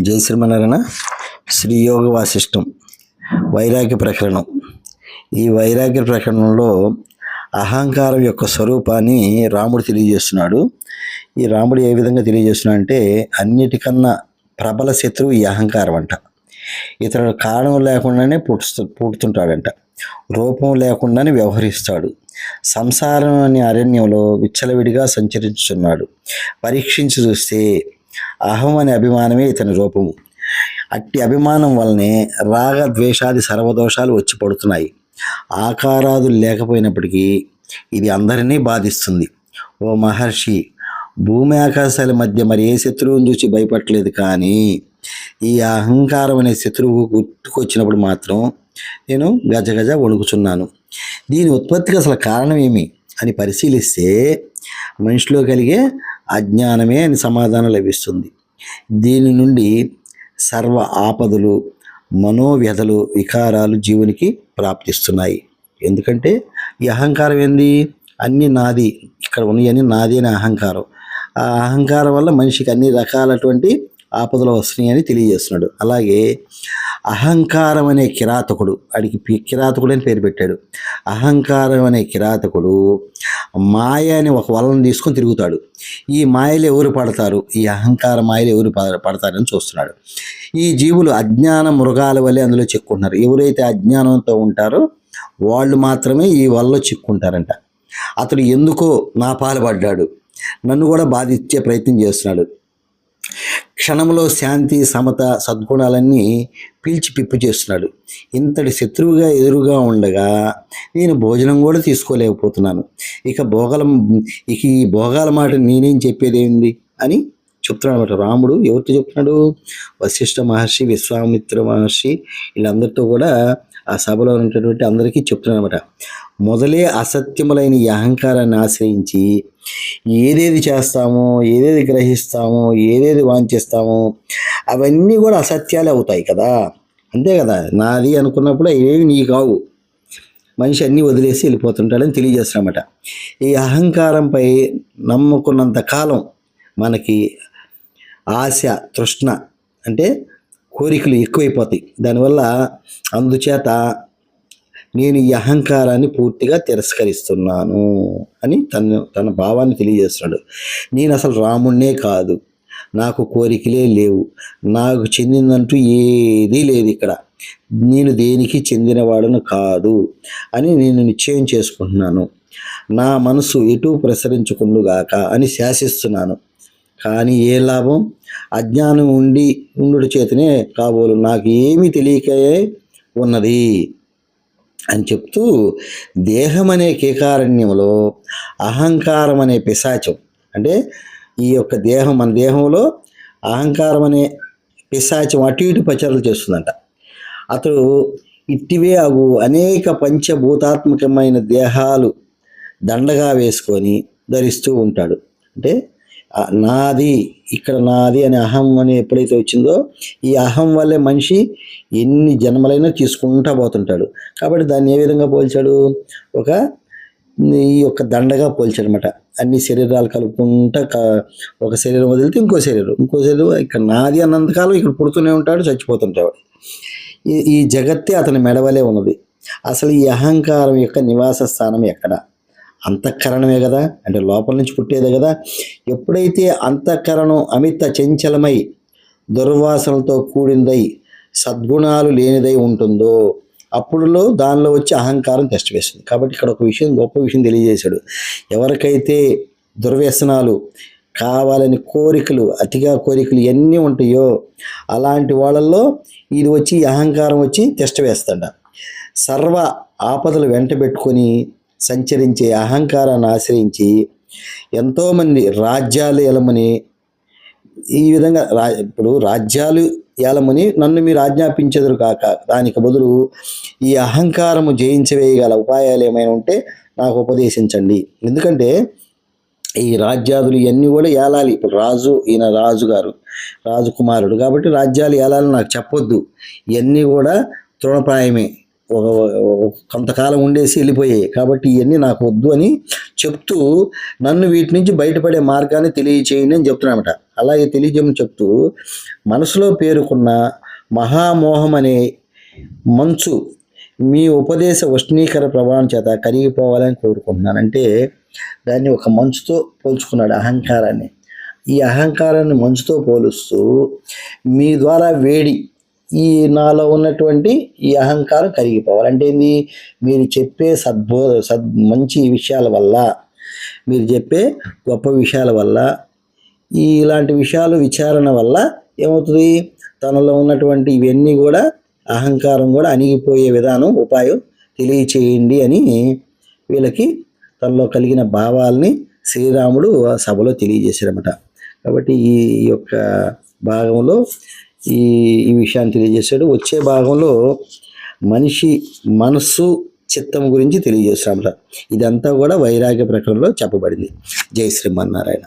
జై శ్రీమనారాయణ శ్రీ యోగ వాసిష్టం. వైరాగ్య ప్రకరణం. ఈ వైరాగ్య ప్రకరణంలో అహంకారం యొక్క స్వరూపాన్ని రాముడు తెలియజేస్తున్నాడు. ఈ రాముడు ఏ విధంగా తెలియజేస్తున్నాడు అంటే అన్నిటికన్నా ప్రబల శత్రువు ఈ అహంకారం అంట. ఇతడు కారణం లేకుండానే పుట్టు పుట్టుతుంటాడంట. రూపం లేకుండానే వ్యవహరిస్తాడు. సంసారం అనే అరణ్యంలో విచ్చలవిడిగా సంచరించుతున్నాడు. పరీక్షించి చూస్తే అహం అనే అభిమానమే ఇతని రూపము. అట్టి అభిమానం వల్లనే రాగ ద్వేషాది సర్వదోషాలు వచ్చి పడుతున్నాయి. ఆకారాదులు లేకపోయినప్పటికీ ఇది అందరినీ బాధిస్తుంది. ఓ మహర్షి భూమి ఆకాశాల మధ్య మరి ఏ శత్రువుని చూసి భయపడలేదు కానీ ఈ అహంకారం అనే శత్రువు గుర్తుకొచ్చినప్పుడు మాత్రం నేను గజగజ వణుకుచున్నాను. దీని ఉత్పత్తికి అసలు కారణం ఏమి అని పరిశీలిస్తే మనిషిలో కలిగే అజ్ఞానమే అని సమాధానం లభిస్తుంది. దీని నుండి సర్వ ఆపదలు మనోవ్యధలు వికారాలు జీవునికి ప్రాప్తిస్తున్నాయి. ఎందుకంటే ఈ అహంకారం ఏంది? అన్ని నాది. ఇక్కడ ఉన్నాయని నాది అనే అహంకారం. ఆ అహంకారం వల్ల మనిషికి అన్ని రకాలటువంటి ఆపదలు వస్తున్నాయని తెలియజేస్తున్నాడు. అలాగే అహంకారం అనే కిరాతకుడు అడిగి పి- కిరాతకుడు అని పేరు పెట్టాడు. అహంకారం అనే కిరాతకుడు మాయ అని ఒక వలను తీసుకొని తిరుగుతాడు. ఈ మాయలు ఎవరు పడతారు? ఈ అహంకార మాయలు ఎవరు పడతారని చూస్తున్నాడు. ఈ జీవులు అజ్ఞాన మృగాల వల్లే అందులో చిక్కుంటున్నారు ఎవరైతే అజ్ఞానంతో ఉంటారో వాళ్ళు మాత్రమే ఈ వలలో చిక్కుంటారంట అతడు ఎందుకో నా పాలు పడ్డాడు. నన్ను కూడా బాధించే ప్రయత్నం చేస్తున్నాడు. క్షణంలో శాంతి సమత సద్గుణాలన్నీ పీల్చి పిప్పు చేస్తున్నాడు. ఇంతటి శత్రువుగా ఎదురుగా ఉండగా నేను భోజనం కూడా తీసుకోలేకపోతున్నాను. ఇక భోగలం ఇక ఈ భోగాల మాట నేనేం చెప్పేది ఏంది అని చెప్తున్నాడు అనమాట రాముడు. ఎవరితో చెప్తున్నాడు? వశిష్ఠ మహర్షి విశ్వామిత్ర మహర్షి వీళ్ళందరితో కూడా ఆ సభలో ఉన్నటువంటి అందరికీ చెప్తున్నాడు అనమాట మొదలే అసత్యములైన ఈ అహంకారాన్ని ఆశ్రయించి ఏదేది చేస్తామో ఏదేది గ్రహిస్తామో ఏదేది వాంఛిస్తామో అవన్నీ కూడా అసత్యాలే అవుతాయి కదా. అంతే కదా. నాది అనుకున్నప్పుడు ఏవి నీ కావు. మనిషి అన్నీ వదిలేసి వెళ్ళిపోతుంటాడని తెలియజేస్తున్నమాట ఈ అహంకారంపై నమ్ముకున్నంత కాలం మనకి ఆశ తృష్ణ అంటే కోరికలు ఎక్కువైపోతాయి. దానివల్ల అందుచేత నేను ఈ అహంకారాన్ని పూర్తిగా తిరస్కరిస్తున్నాను అని తన తన భావాన్ని తెలియజేస్తున్నాడు. నేను అసలు రాముణ్ణే కాదు. నాకు కోరికలే లేవు. నాకు చెందిందంటూ ఏదీ లేదు ఇక్కడ. నేను దేనికి చెందినవాడను కాదు అని నేను నిశ్చయం చేసుకుంటున్నాను. నా మనసు ఎటు ప్రసరించుకుండుగాక అని శాసిస్తున్నాను. కానీ ఏ లాభం? అజ్ఞానం ఉండి ఉండుడు చేతనే కాబోలు. నాకు ఏమీ తెలియకయే ఉన్నది. అని చెప్తూ దేహం అనే కేకారణ్యంలో అహంకారం అనే పిశాచం. అంటే ఈ యొక్క దేహం మన దేహంలో అహంకారం అనే పిశాచం అటు ఇటు పచరలు చేస్తుందంట. అతడు ఇట్టివే అగు అనేక పంచభూతాత్మకమైన దేహాలు దండగా వేసుకొని ధరిస్తూ ఉంటాడు. అంటే నాది ఇక్కడ నాది అనే అహం అని ఎప్పుడైతే వచ్చిందో ఈ అహం వల్లే మనిషి ఎన్ని జన్మలైనా తీసుకుంటా పోతుంటాడు. కాబట్టి దాన్ని ఏ విధంగా పోల్చాడు? ఒక ఈ యొక్క దండగా పోల్చాడనమాట అన్ని శరీరాలు కలుపుకుంటా క- ఒక శరీరం వదిలితే ఇంకో శరీరం. ఇంకో శరీరం ఇక్కడ నాది అన్నంతకాలం ఇక్కడ పుడుతూనే ఉంటాడు చచ్చిపోతుంటాడు. ఈ ఈ జగత్తే అతని మెడవలే ఉన్నది. అసలు ఈ అహంకారం యొక్క నివాస స్థానం ఎక్కడ? అంతఃకరణమే కదా? అంటే లోపల నుంచి పుట్టేదే కదా? ఎప్పుడైతే అంతఃకరణం అమిత చంచలమై దుర్వాసనలతో కూడిందై సద్గుణాలు లేనిదై ఉంటుందో అప్పుడులో దానిలో వచ్చి అహంకారం తెష్టవేస్తుంది కాబట్టి ఇక్కడ ఒక విషయం గొప్ప విషయం తెలియజేశాడు. ఎవరికైతే దుర్వ్యసనాలు కావాలని కోరికలు అతిగా కోరికలు ఎన్ని ఉంటాయో అలాంటి వాళ్ళల్లో ఇది వచ్చి అహంకారం వచ్చి తెష్టవేస్తాడ వేస్తాడ సర్వ ఆపదలు వెంట పెట్టుకొని సంచరించే అహంకారాన్ని ఆశ్రయించి ఎంతోమంది రాజ్యాలు ఎలమని ఈ విధంగా రా ఇప్పుడు రాజ్యాలు ఏలమని నన్ను మీరు ఆజ్ఞాపించదురు కాక దానికి బదులు ఈ అహంకారము జయించవేయగల ఉపాయాలు ఏమైనా ఉంటే నాకు ఉపదేశించండి. ఎందుకంటే ఈ రాజ్యాదులు ఇవన్నీ కూడా ఏలాలి. ఇప్పుడు రాజు ఈయన రాజు గారు రాజకుమారుడు కాబట్టి రాజ్యాలు ఏలాలని నాకు చెప్పొద్దు. ఇవన్నీ కూడా తృణప్రాయమే. కొంతకాలం ఉండేసి వెళ్ళిపోయాయి. కాబట్టి ఇవన్నీ నాకు వద్దు అని చెప్తూ నన్ను వీటి నుంచి బయటపడే మార్గాన్ని తెలియచేయండి అని చెప్తున్నామట అలాగే తెలియజేయమని చెప్తూ మనసులో పేరుకున్న మహామోహం అనే మంచు మీ ఉపదేశ ఉష్ణీకర ప్రభావం చేత కరిగిపోవాలని కోరుకుంటున్నాను అంటే దాన్ని ఒక మంచుతో పోల్చుకున్నాడు అహంకారాన్ని. ఈ అహంకారాన్ని మంచుతో పోలుస్తూ మీ ద్వారా వేడి ఈ నాలో ఉన్నటువంటి ఈ అహంకారం కరిగిపోవాలి. అంటే ఏంది? మీరు చెప్పే సద్బో సద్ మంచి విషయాల వల్ల మీరు చెప్పే గొప్ప విషయాల వల్ల ఈ ఇలాంటి విషయాలు విచారణ వల్ల ఏమవుతుంది? తనలో ఉన్నటువంటి ఇవన్నీ కూడా అహంకారం కూడా అణిగిపోయే విధానం ఉపాయం తెలియచేయండి అని వీళ్ళకి తనలో కలిగిన భావాల్ని శ్రీరాముడు ఆ సభలో తెలియజేశారన్నమాట. కాబట్టి ఈ యొక్క భాగంలో ఈ ఈ విషయాన్ని తెలియజేశాడు. వచ్చే భాగంలో మనిషి మనస్సు చిత్తం గురించి తెలియజేస్తామట ఇదంతా కూడా వైరాగ్య ప్రకరణలో చెప్పబడింది. జై శ్రీమన్నారాయణ.